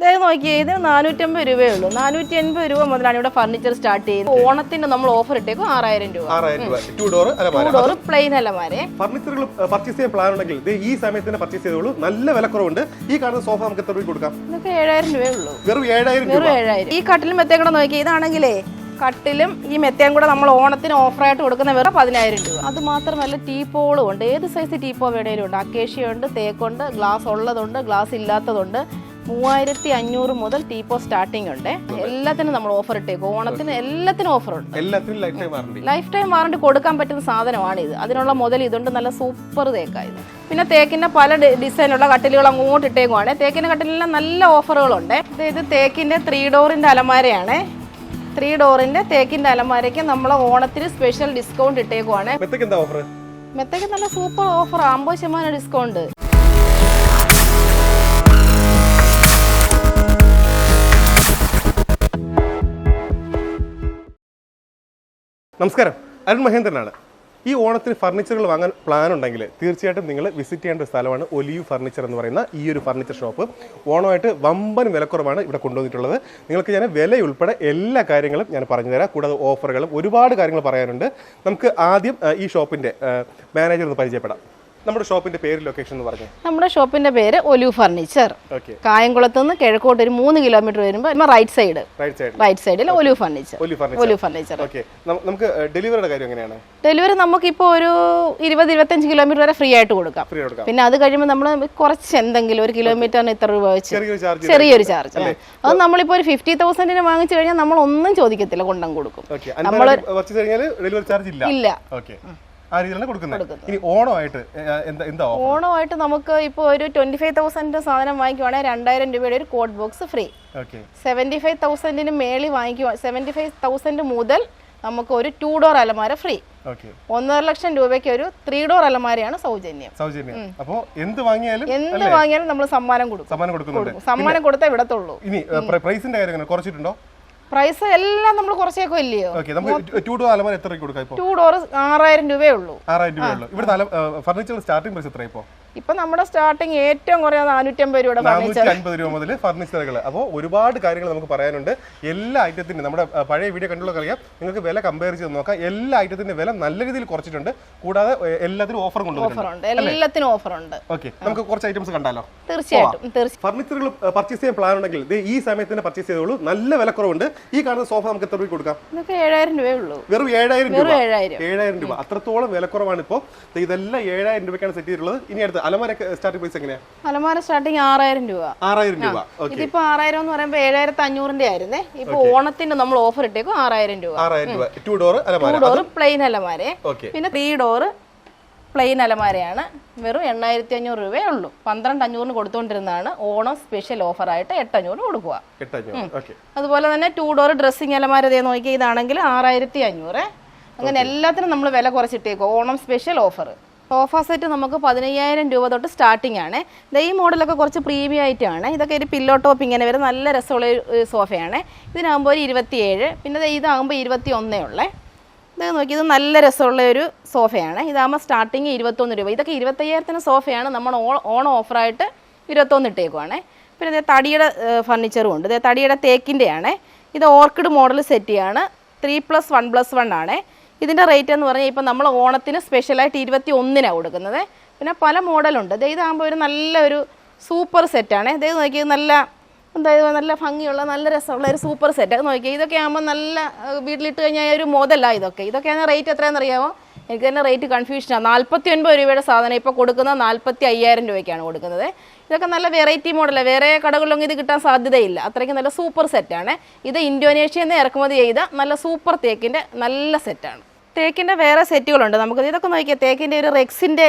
ഇതേ നോക്കിയേ ഇതിന് നാനൂറ്റമ്പത് രൂപയേ ഉള്ളൂ. നാനൂറ്റി എൺപത് രൂപ മുതലാണ് ഇവിടെ ഫർണിച്ചർ സ്റ്റാർട്ട് ചെയ്യുന്നത്. ഓണത്തിന് നമ്മൾ ഓഫർ ഇട്ടേക്കും ആറായിരം രൂപ. ആറായിരം രൂപ. ടു ഡോർ അലമാര. ഡോർ പ്ലെയിൻ അല്ലമാരെ ഫർണിച്ചറുകൾ പർച്ചേസ് ചെയ്യാൻ പ്ലാൻ ഉണ്ടെങ്കിൽ ഈ സമയത്ത് തന്നെ പർച്ചേസ് ചെയ്തോളൂ. നല്ല വിലക്കുറവുണ്ട്. ഈ കാണുന്ന സോഫ നമുക്ക് എത്ര രൂപ കൊടുക്കാം? ഇതൊക്കെ ഏഴായിരം രൂപയേ ഉള്ളൂ. വെറും ഏഴായിരം വെറും ഏഴായിരം. ഈ കട്ടിലും മെത്തയും കൂടെ നോക്കി ഇതാണെങ്കിലേ കട്ടിലും ഈ മെത്തയും കൂടെ നമ്മൾ ഓണത്തിന് ഓഫറായിട്ട് കൊടുക്കുന്ന വെറും പതിനായിരം രൂപ. അത് മാത്രമല്ല ടീപ്പോളും ഉണ്ട്. ഏത് സൈസ് ടീപ്പോ വേണേലും ഉണ്ട്. അക്കേഷ്യ ഉണ്ട് തേക്കുണ്ട് ഗ്ലാസ് ഉള്ളതുണ്ട് ഗ്ലാസ് ഇല്ലാത്തതുണ്ട്. മൂവായിരത്തി അഞ്ഞൂറ് മുതൽ ടീപ്പോ സ്റ്റാർട്ടിംഗ് ഉണ്ട്. എല്ലാത്തിനും നമ്മൾ ഓഫർ ഇട്ടേക്കും. ഓണത്തിന് എല്ലാത്തിനും ഓഫർ ഉണ്ട്. ലൈഫ് ടൈം വാറണ്ടി കൊടുക്കാൻ പറ്റുന്ന സാധനമാണ് ഇത്. അതിനുള്ള മുതൽ ഇതുണ്ട്. നല്ല സൂപ്പർ തേക്കായത് പിന്നെ തേക്കിന്റെ പല ഡിസൈനുള്ള കട്ടിലുകൾ അങ്ങോട്ട് ഇട്ടേക്കുവാണ്. തേക്കിന്റെ കട്ടിലെല്ലാം നല്ല ഓഫറുകളുണ്ട് ഇത് ഇത് തേക്കിന്റെ ത്രീ ഡോറിന്റെ അലമാരയാണ്. ത്രീ ഡോറിന്റെ തേക്കിന്റെ അലമാരയ്ക്ക് നമ്മൾ ഓണത്തിന് സ്പെഷ്യൽ ഡിസ്കൗണ്ട് ഇട്ടേക്കുവാണ്. മെത്തേക്ക് മെത്തയ്ക്ക് നല്ല സൂപ്പർ ഓഫർ അമ്പത് ശതമാനം ഡിസ്കൗണ്ട് നമസ്കാരം. അരുൺ മഹേന്ദ്രനാണ്. ഈ ഓണത്തിന് ഫർണിച്ചറുകൾ വാങ്ങാൻ പ്ലാൻ ഉണ്ടെങ്കിൽ തീർച്ചയായിട്ടും നിങ്ങൾ വിസിറ്റ് ചെയ്യേണ്ട ഒരു സ്ഥലമാണ് ഒലിയു ഫർണിച്ചർ എന്ന് പറയുന്ന ഈ ഒരു ഫർണിച്ചർ ഷോപ്പ് ഓണമായിട്ട് വമ്പൻ വിലക്കുറവാണ് ഇവിടെ കൊണ്ടുവന്നിട്ടുള്ളത്. നിങ്ങൾക്ക് ഞാൻ വിലയുൾപ്പെടെ എല്ലാ കാര്യങ്ങളും ഞാൻ പറഞ്ഞു തരാം. കൂടാതെ ഓഫറുകളും ഒരുപാട് കാര്യങ്ങൾ പറയാനുണ്ട്. നമുക്ക് ആദ്യം ഈ ഷോപ്പിന്റെ മാനേജർ ഒന്ന് പരിചയപ്പെടാം. നമ്മുടെ ഷോപ്പിന്റെ പേര് ലൊക്കേഷൻ എന്ന് പറഞ്ഞു? നമ്മുടെ ഷോപ്പിന്റെ പേര് ഒലു ഫർണിച്ചർ. ഓക്കെ കായംകുളത്ത് നിന്ന് കിഴക്കോട്ട് ഒരു മൂന്ന് കിലോമീറ്റർ വരുമ്പോൾ റൈറ്റ് സൈഡ് റൈറ്റ് സൈഡിൽ ഒലു ഫർണിച്ചർ. ഒലി ഫർണിച്ചർ. നമുക്ക് ഡെലിവറിയുടെ കാര്യം എങ്ങനെയാണ്? ഡെലിവറി നമുക്ക് നമുക്കിപ്പോൾ ഒരു ഇരുപത് ഇരുപത്തഞ്ച് കിലോമീറ്റർ വരെ ഫ്രീ ആയിട്ട് കൊടുക്കാം. പിന്നെ അത് കഴിയുമ്പോൾ നമ്മൾ കുറച്ച് എന്തെങ്കിലും ഒരു കിലോമീറ്ററിന് ഇത്ര രൂപ വെച്ച് ചെറിയൊരു ചാർജ് അത് നമ്മളിപ്പോൾ ഒരു ഫിഫ്റ്റി തൗസൻഡിന് വാങ്ങിച്ചു കഴിഞ്ഞാൽ നമ്മൾ ഒന്നും ചോദിക്കത്തില്ല കൊണ്ടം കൊടുക്കും. നമ്മൾ ഇല്ല. ആ രീതിയിലാണ് കൊടുക്കുന്നത്. ഇനി ഓണമായിട്ട് എന്താ ഓണമായിട്ട് നമുക്ക് ഇപ്പോൾ ഒരു ട്വന്റി ഫൈവ് തൗസൻഡ് സാധനം വാങ്ങിക്കുവാണെങ്കിൽ രണ്ടായിരം രൂപയുടെ ഒരു code box free okay seventy five തൗസൻഡിന് മേളിൽ വാങ്ങിക്കുവാ സെവന്റി ഫൈവ് തൗസൻഡ് മുതൽ നമുക്ക് ഒരു ടു ഡോർ അലമാര ഫ്രീ ഒന്നര ലക്ഷം രൂപയ്ക്ക് ഒരു ത്രീ ഡോർ അലമാരയാണ് സൗജന്യം. സൗജന്യം. അപ്പോ എന്ത് വാങ്ങിയാലും എന്ത് വാങ്ങിയാലും നമ്മൾ സമ്മാനം കൊടുക്കും. സമ്മാനം കൊടുക്കുന്നുണ്ട്. സമ്മാനം കൊടുത്തേ വിടത്തുള്ളൂ. ഇനി പ്രൈസിന്റെ കാര്യം കുറച്ചിട്ടുണ്ടോ? പ്രൈസ് എല്ലാം നമ്മൾ കുറച്ചേക്കോ ഇല്ലയോ ടൂ ഡോർ അലമാര എത്ര കൊടുക്കാം ടൂ ഡോർ ആറായിരം രൂപയേ ഉള്ളൂ. ആറായിരം രൂപയുള്ളൂ ഉള്ളൂ. ഇവിടെ ഫർണിച്ചർ സ്റ്റാർട്ടിംഗ് പ്രൈസ് എത്രയാ ഇപ്പോ? ഇപ്പൊ നമ്മുടെ സ്റ്റാർട്ടിങ് ഏറ്റവും കുറഞ്ഞ നാനൂറ്റമ്പത് രൂപയുടെ ഫർണിച്ചർ നാനൂറ്റി അൻപത് രൂപ മുതൽ ഫർണിച്ചറുകൾ അപ്പോൾ ഒരുപാട് കാര്യങ്ങൾ നമുക്ക് പറയാനുണ്ട്. എല്ലാ ഐറ്റത്തിന്റെ നമ്മുടെ പഴയ വീഡിയോ കണ്ടുള്ളവർക്ക് അറിയാം. നിങ്ങൾക്ക് വില കമ്പയർ ചെയ്ത് നോക്കാം. എല്ലാ ഐറ്റത്തിന്റെ വില നല്ല രീതിയിൽ കുറച്ചിട്ടുണ്ട്. കൂടാതെ എല്ലാത്തിനും ഓഫർ കൊണ്ടുവന്നിട്ടുണ്ട്. എല്ലാത്തിനും ഓഫർ ഉണ്ട്. ഓക്കെ നമുക്ക് കുറച്ച് ഐറ്റംസ് കണ്ടാലോ? തീർച്ചയായിട്ടും. തീർച്ചയായും ഫർണിച്ചറുകൾ പർച്ചേസ് ചെയ്യാൻ പ്ലാൻ ഉണ്ടെങ്കിൽ ഈ സമയത്ത് തന്നെ പർച്ചേസ് ചെയ്തോളൂ. നല്ല വിലക്കുറവുണ്ട്. ഈ കാണുന്ന സോഫ നമുക്ക് എത്ര രൂപ കൊടുക്കാം? ഏഴായിരം രൂപയേ ഉള്ളൂ. വെറും ഏഴായിരം രൂപ. ഏഴായിരം. രൂപ. അത്രത്തോളം വിലക്കുറവാണ് ഇപ്പോൾ ഇതെല്ലാം ഏഴായിരം രൂപയ്ക്കാണ് സെറ്റ് ചെയ്തിട്ടുള്ളത്. ഇനി അടുത്ത് അലമാരൊക്കെ സ്റ്റാർട്ടിംഗ് പ്രൈസ് എങ്ങനെയാ? അലമാര സ്റ്റാർട്ടിങ് ആറായിരം രൂപ. ആറായിരം രൂപ. ഇതിപ്പോ ആറായിരം എന്ന് പറയുമ്പോൾ ഏഴായിരത്തി അഞ്ഞൂറിന്റെ ആയിരുന്നേ. ഇപ്പൊ ഓണത്തിന് നമ്മൾ ഓഫർ ഇട്ടേക്കും ആറായിരം രൂപ. ആറായിരം രൂപ. ടു ഡോർ അലമാര. ടൂ ഡോർ പ്ലെയിൻ അലമാര. പിന്നെ ത്രീ ഡോർ പ്ലെയിൻ അലമാരയാണ്. വെറും എണ്ണായിരത്തി അഞ്ഞൂറ് രൂപയേ ഉള്ളൂ. പന്ത്രണ്ട് അഞ്ഞൂറിന് കൊടുത്തുകൊണ്ടിരുന്നതാണ് ഓണം സ്പെഷ്യൽ ഓഫറായിട്ട് എട്ടഞ്ഞൂറ് കൊടുക്കുക എട്ടഞ്ഞൂറ് ഓക്കെ അതുപോലെ തന്നെ ടു ഡോർ ഡ്രസ്സിങ് അലമാര ഇതേ നോക്കി ഇതാണെങ്കിൽ ആറായിരത്തി അഞ്ഞൂറ്. അങ്ങനെ എല്ലാത്തിനും നമ്മൾ വില കുറച്ചിട്ടേക്കും Onam special offer sofa set നമുക്ക് പതിനയ്യായിരം രൂപ തൊട്ട് സ്റ്റാർട്ടിംഗ് ആണ്. ഈ മോഡലൊക്കെ കുറച്ച് പ്രീമിയം ആയിട്ടാണ്. ഇതൊക്കെ ഒരു പില്ലോ ടോപ്പ് ഇങ്ങനെ വരും. നല്ല രസമുള്ള ഒരു, സോഫയാണ്. ഇതിനാകുമ്പോൾ ഒരു ഇരുപത്തിയേഴ്. പിന്നെ ഇതാകുമ്പോൾ ഇരുപത്തി ഒന്നേ ഉള്ളേ. ഇത് നോക്കി ഇത് നല്ല രസമുള്ള ഒരു സോഫയാണ്. ഇതാകുമ്പോൾ സ്റ്റാർട്ടിങ് ഇരുപത്തൊന്ന് രൂപ. ഇതൊക്കെ ഇരുപത്തയ്യായിരത്തിന് സോഫയാണ്. നമ്മൾ ഓൺ ഓഫറായിട്ട് ഇരുപത്തൊന്ന് ഇട്ടേക്കുവാണ്. പിന്നെ ഇതേ തടിയുടെ ഫർണിച്ചറും ഉണ്ട്. ഇതേ തടിയുടെ തേക്കിന്റെയാണ്. ഇത് orchid model സെറ്റിയാണ് three plus one plus one ആണ്. ഇതിന്റെ റേറ്റ് എന്ന് പറഞ്ഞാൽ ഇപ്പം നമ്മൾ ഓണത്തിന് സ്പെഷ്യലായിട്ട് ഇരുപത്തി ഒന്നിനാണ് കൊടുക്കുന്നത്. പിന്നെ പല മോഡലുണ്ട്. ഇത് ഇതാകുമ്പോൾ ഒരു നല്ലൊരു സൂപ്പർ സെറ്റാണ് ഇത് നോക്കിയത് നല്ല എന്തായത് നല്ല ഭംഗിയുള്ള നല്ല രസമുള്ള ഒരു സൂപ്പർ സെറ്റ് അത് നോക്കിയാൽ ഇതൊക്കെ ആകുമ്പോൾ നല്ല വീട്ടിലിട്ട് കഴിഞ്ഞാൽ ഒരു മുതല ഇതൊക്കെ. ഇതൊക്കെയാണ് റേറ്റ് എത്രയാണെന്ന് അറിയാമോ എനിക്ക് തന്നെ റേറ്റ് കൺഫ്യൂഷനാണ് നാൽപ്പത്തി ഒൻപത് രൂപയുടെ സാധനം ഇപ്പോൾ കൊടുക്കുന്നത് നാൽപ്പത്തി അയ്യായിരം രൂപയ്ക്കാണ് കൊടുക്കുന്നത്. ഇതൊക്കെ നല്ല വെറൈറ്റി മോഡലാണ് വേറെ കടകളിലൊന്നും ഇത് കിട്ടാൻ സാധ്യതയില്ല. അത്രയ്ക്ക് നല്ല സൂപ്പർ സെറ്റാണ് ഇത് ഇന്തോനേഷ്യയിൽ നിന്ന് ഇറക്കുമതി ചെയ്ത നല്ല സൂപ്പർ തേക്കിന്റെ നല്ല സെറ്റാണ് തേക്കിന്റെ വേറെ സെറ്റുകളുണ്ട്. നമുക്ക് ഇതൊക്കെ നോക്കിയാൽ തേക്കിന്റെ ഒരു റെക്സിന്റെ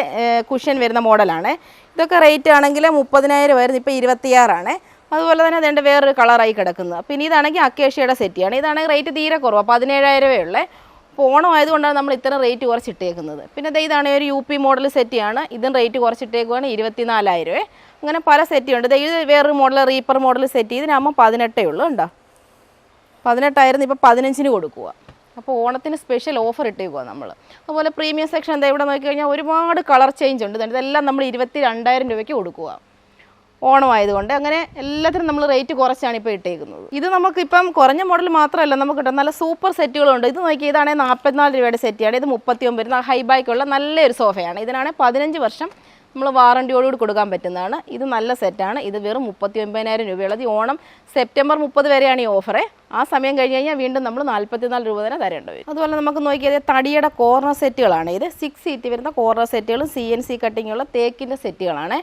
കുഷ്യൻ വരുന്ന മോഡലാണ്. ഇതൊക്കെ റേറ്റ് ആണെങ്കിൽ മുപ്പതിനായിരം ആയിരുന്നു ഇപ്പോൾ ഇരുപത്തിയാറാണ്. അതുപോലെ തന്നെ അതിന്റെ വേറൊരു കളറായി കിടക്കുന്നത് പിന്നെ ഇതാണെങ്കിൽ അക്കേഷ്യയുടെ സെറ്റിയാണ് ഇതാണെങ്കിൽ റേറ്റ് തീരെ കുറവാണ് പതിനേഴായിരമേ ഉള്ളേ. അപ്പോൾ ഓണം ആയതുകൊണ്ടാണ് നമ്മൾ ഇത്ര റേറ്റ് കുറച്ചിട്ടേക്കുന്നത്. പിന്നെ ഇതാണ് ഒരു യു പി മോഡൽ സെറ്റിയാണ് ഇതും റേറ്റ് കുറച്ചിട്ടേക്കുവാണ് രൂപ അങ്ങനെ പല സെറ്റുണ്ട് ഇത് വേറൊരു മോഡൽ റീപ്പർ മോഡൽ സെറ്റ് ഇതിനാകുമ്പോൾ പതിനെട്ടേ ഉള്ളൂ ഉണ്ടോ പതിനെട്ടായിരുന്നു ഇപ്പോൾ പതിനഞ്ചിന് കൊടുക്കുക അപ്പോൾ ഓണത്തിന് സ്പെഷ്യൽ ഓഫർ ഇട്ടേക്കുക നമ്മൾ അതുപോലെ പ്രീമിയം സെക്ഷൻ എന്താ ഇവിടെ നോക്കിക്കഴിഞ്ഞാൽ ഒരുപാട് കളർ ചേഞ്ച് ഉണ്ട്. ഇതെല്ലാം നമ്മൾ ഇരുപത്തി രണ്ടായിരം രൂപയ്ക്ക് കൊടുക്കുക ഓണമായതുകൊണ്ട് അങ്ങനെ എല്ലാത്തിനും നമ്മൾ റേറ്റ് കുറച്ചാണ് ഇപ്പോൾ ഇട്ടേക്കുന്നത്. ഇത് നമുക്കിപ്പം കുറഞ്ഞ മോഡൽ മാത്രമല്ല നമുക്ക് കിട്ടും നല്ല സൂപ്പർ സെറ്റുകളുണ്ട് ഇത് നോക്കി ഇതാണെങ്കിൽ നാൽപ്പത്തിനാല് രൂപയുടെ സെറ്റാണ് ഇത് മുപ്പത്തി ഒമ്പത് ഹൈ ബാക്കുള്ള നല്ലൊരു സോഫയാണ്. ഇതിനാണെങ്കിൽ പതിനഞ്ച് വർഷം നമ്മൾ വാറണ്ടിയോടുകൂടി കൊടുക്കാൻ പറ്റുന്നതാണ്. ഇത് നല്ല സെറ്റാണ് ഇത് വെറും മുപ്പത്തി ഒമ്പതിനായിരം രൂപയുള്ളത് ഓണം സെപ്റ്റംബർ മുപ്പത് വരെയാണ് ഈ ഓഫറെ ആ സമയം കഴിഞ്ഞ് കഴിഞ്ഞാൽ വീണ്ടും നമ്മൾ നാൽപ്പത്തിനാല് രൂപ തന്നെ തരേണ്ടി വരും. അതുപോലെ നമുക്ക് നോക്കിയത് തടിയുടെ കോർണർ സെറ്റുകളാണ് ഇത് സിക്സ് സീറ്റ് വരുന്ന കോർണർ സെറ്റുകളും സി എൻ സി കട്ടിങ്ങുള്ള തേക്കിന്റെ സെറ്റുകളാണ്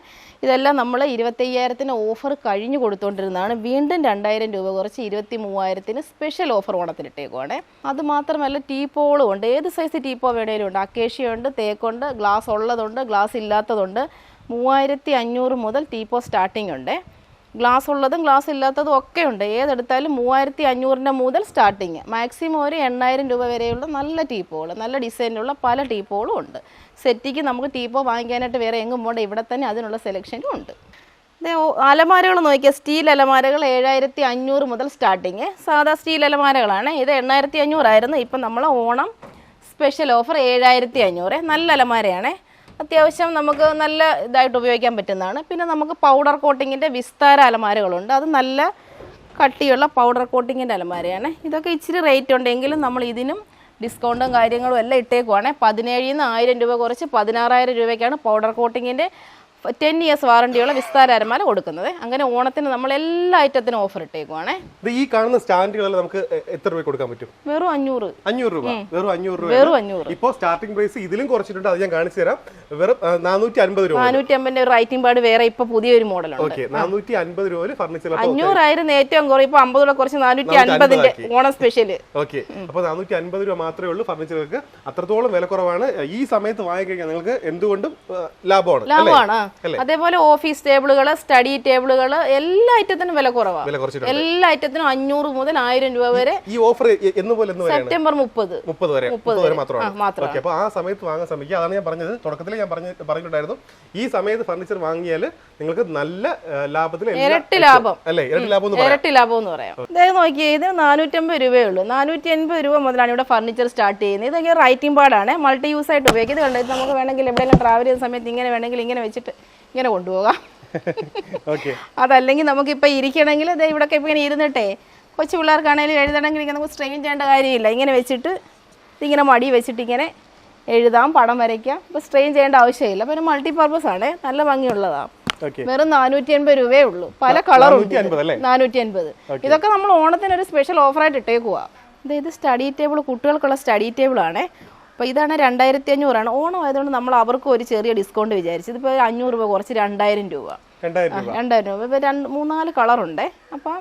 ഇതെല്ലാം നമ്മൾ ഇരുപത്തയ്യായിരത്തിന് ഓഫർ കഴിഞ്ഞു കൊടുത്തുകൊണ്ടിരുന്നതാണ് വീണ്ടും രണ്ടായിരം രൂപ കുറച്ച് ഇരുപത്തി മൂവായിരത്തിന് സ്പെഷ്യൽ ഓഫർ ഓണത്തിലിട്ടേക്കുവാണ് അത് മാത്രമല്ല ടീപ്പോളും ഉണ്ട്. ഏത് സൈസ് ടീപ്പോ വേണേലും ഉണ്ട്. അക്കേഷ്യയുണ്ട് തേക്കുണ്ട് ഗ്ലാസ് ഉള്ളതുണ്ട് ഗ്ലാസ് ഇല്ലാത്തതുണ്ട്. മൂവായിരത്തി അഞ്ഞൂറ് മുതൽ ടീപ്പോ സ്റ്റാർട്ടിംഗ് ഉണ്ട്. ഗ്ലാസ് ഉള്ളതും ഗ്ലാസ് ഇല്ലാത്തതും ഒക്കെ ഉണ്ട്. ഏതെടുത്താലും മൂവായിരത്തി അഞ്ഞൂറിന്റെ മുതൽ സ്റ്റാർട്ടിങ് മാക്സിമം ഒരു എണ്ണായിരം രൂപ വരെയുള്ള നല്ല ടീപ്പോകൾ നല്ല ഡിസൈനിലുള്ള പല ടീപ്പോകളും ഉണ്ട്. സെറ്റിക്ക് നമുക്ക് ടീപ്പോ വാങ്ങിക്കാനായിട്ട് വേറെ എങ്ങും പോകണ്ട ഇവിടെ തന്നെ അതിനുള്ള സെലക്ഷനും ഉണ്ട്. അലമാരകൾ നോക്കിയാൽ സ്റ്റീൽ അലമാരകൾ ഏഴായിരത്തി അഞ്ഞൂറ് മുതൽ സ്റ്റാർട്ടിങ് സാധാ സ്റ്റീൽ അലമാരകളാണ്. ഇത് എണ്ണായിരത്തി അഞ്ഞൂറായിരുന്നു ഇപ്പം നമ്മൾ ഓണം സ്പെഷ്യൽ ഓഫർ ഏഴായിരത്തി അഞ്ഞൂറ് നല്ല അലമാരയാണ്. അത്യാവശ്യം നമുക്ക് നല്ല ഇതായിട്ട് ഉപയോഗിക്കാൻ പറ്റുന്നതാണ്. പിന്നെ നമുക്ക് പൗഡർ കോട്ടിങ്ങിന്റെ വിസ്താര അലമാരകളുണ്ട്. അത് നല്ല കട്ടിയുള്ള പൗഡർ കോട്ടിങ്ങിന്റെ അലമാരയാണ്. ഇതൊക്കെ ഇച്ചിരി റേറ്റ് ഉണ്ടെങ്കിലും നമ്മൾ ഇതിനും ഡിസ്കൗണ്ടും കാര്യങ്ങളും എല്ലാം ഇട്ടേക്കുവാണ്. പതിനേഴിൽ നിന്ന് ആയിരം രൂപ കുറച്ച് പതിനാറായിരം രൂപയ്ക്കാണ് പൗഡർ കോട്ടിങ്ങിന്റെ ടെൻ ഇയേഴ്സ് വാറണ്ടിയുള്ള വിസ്താര അലമാര കൊടുക്കുന്നത്. അങ്ങനെ ഓണത്തിന് നമ്മൾ എല്ലാ ഐറ്റത്തിനും ഓഫർ ഇട്ടേക്കുവാണേ. ഇത് ഈ കാണുന്ന സ്റ്റാൻഡുകളെല്ലാം നമുക്ക് എത്ര രൂപ കൊടുക്കാൻ പറ്റും? വെറും അഞ്ഞൂറ്. അഞ്ഞൂറ് രൂപ. വെറും അഞ്ഞൂറ് രൂപ വെറും അഞ്ഞൂറ്. ഇപ്പോൾ സ്റ്റാർട്ടിംഗ് പ്രൈസ് ഇതിലും കുറച്ചിട്ടുണ്ട്. അത് ഞാൻ കാണിച്ചു തരാം. വെറും നാനൂറ്റി അൻപത് രൂപ നാനൂറ്റി അമ്പതിന്റെ ഒരു റൈറ്റിംഗ് പാട് വേറെ ഇപ്പൊ പുതിയൊരു മോഡലുണ്ട്. ഓക്കെ നാനൂറ്റി അൻപത് രൂപ ഫർണിച്ചർ അഞ്ഞൂറായിരുന്നു ഏറ്റവും കുറവ്. ഇപ്പൊ അമ്പത് രൂപ കുറച്ച് നാനൂറ്റി അൻപതിന്റെ ഓണം സ്പെഷ്യൽ ഓക്കെ അപ്പൊ നാനൂറ്റി അൻപത് രൂപ മാത്രമേ ഉള്ളൂ ഫർണിച്ചറുകൾക്ക് അത്രത്തോളം വില കുറവാണ്. ഈ സമയത്ത് വാങ്ങിക്കഴിഞ്ഞാൽ നിങ്ങൾക്ക് എന്തുകൊണ്ടും ലാഭമാണ് ലാഭമാണ്? അതേപോലെ ഓഫീസ് ടേബിളുകൾ സ്റ്റഡി ടേബിളുകൾ എല്ലാ ഐറ്റത്തിനും വില കുറവാണ് എല്ലാ ഐറ്റത്തിനും അഞ്ഞൂറ് മുതൽ ആയിരം രൂപ വരെ ഈ ഓഫർ സെപ്റ്റംബർ മുപ്പത്. മുപ്പത് വരെ. മുപ്പത് വരെ മാത്രമാണ്. ആ, അപ്പോൾ ആ സമയത്ത് വാങ്ങാൻ ശ്രമിക്കുക. അതാണ് ഞാൻ പറഞ്ഞത്. തുടക്കത്തിൽ ഞാൻ പറഞ്ഞു പറഞ്ഞിട്ടുണ്ടായിരുന്നു. ഈ സമയത്ത് ഫർണിച്ചർ വാങ്ങിയാൽ നിങ്ങൾക്ക് നല്ല ലാഭത്തിൽ ഇരട്ടി ലാഭം. അല്ലേ? ഇരട്ടി ലാഭം ഇരട്ടി ലാഭം എന്ന് പറയാം. അതായത് നോക്കിയേ ഇത് നാനൂറ്റമ്പത് രൂപയേ ഉള്ളൂ. നാനൂറ്റി അൻപത് രൂപ മുതലാണ് ഇവിടെ ഫർണിച്ചർ സ്റ്റാർട്ട് ചെയ്യുന്നത്. ഇതൊക്കെ റൈറ്റിംഗ് പാടാണ് മൾട്ടി യൂസ് ആയിട്ട് ഉപയോഗിക്കുന്നത് കണ്ടത് നമുക്ക് വേണമെങ്കിൽ എവിടെയെങ്കിലും ട്രാവൽ ചെയ്യുന്ന സമയത്ത് ഇങ്ങനെ വേണമെങ്കിൽ ഇങ്ങനെ വെച്ചിട്ട് ഇങ്ങനെ കൊണ്ടുപോകാം. ഓക്കെ അതല്ലെങ്കിൽ നമുക്കിപ്പോൾ ഇരിക്കണമെങ്കിൽ ഇത് ഇപ്പം ഇങ്ങനെ ഇരുന്നിട്ടേ കൊച്ചു പിള്ളേർക്കാണെങ്കിലും എഴുതണമെങ്കിൽ ഇങ്ങനെ നമുക്ക് സ്ട്രെയിൻ ചെയ്യേണ്ട കാര്യമില്ല. ഇങ്ങനെ വെച്ചിട്ട് ഇതിങ്ങനെ മടി വെച്ചിട്ട് ഇങ്ങനെ എഴുതാം പടം വരയ്ക്കാം. ഇപ്പോൾ സ്ട്രെയിൻ ചെയ്യേണ്ട ആവശ്യമില്ല. അപ്പോൾ ഒരു മൾട്ടി പർപ്പസ് ആണ് നല്ല ഭംഗിയുള്ളതാണ് വെറും നാനൂറ്റി അൻപത് രൂപയേ ഉള്ളൂ. പല കളറും 450 അല്ലേ? നാനൂറ്റി അൻപത് ഇതൊക്കെ നമ്മൾ ഓണത്തിന് ഒരു സ്പെഷ്യൽ ഓഫറായിട്ട് ഇട്ടേക്കുവാ. അതായത് ഇത് സ്റ്റഡി ടേബിൾ കുട്ടികൾക്കുള്ള സ്റ്റഡി ടേബിൾ ആണ്. അപ്പോൾ ഇതാണ് രണ്ടായിരത്തി അഞ്ഞൂറാണ് ഓണം ആയതുകൊണ്ട് നമ്മൾ അവർക്കും ഒരു ചെറിയ ഡിസ്കൗണ്ട് വിചാരിച്ചു. ഇതിപ്പോൾ അഞ്ഞൂറ് രൂപ കുറച്ച് രണ്ടായിരം രൂപ. രണ്ടായിരം രൂപ. ഇപ്പോൾ രണ്ട് മൂന്നാൽ കളറുണ്ട് അപ്പം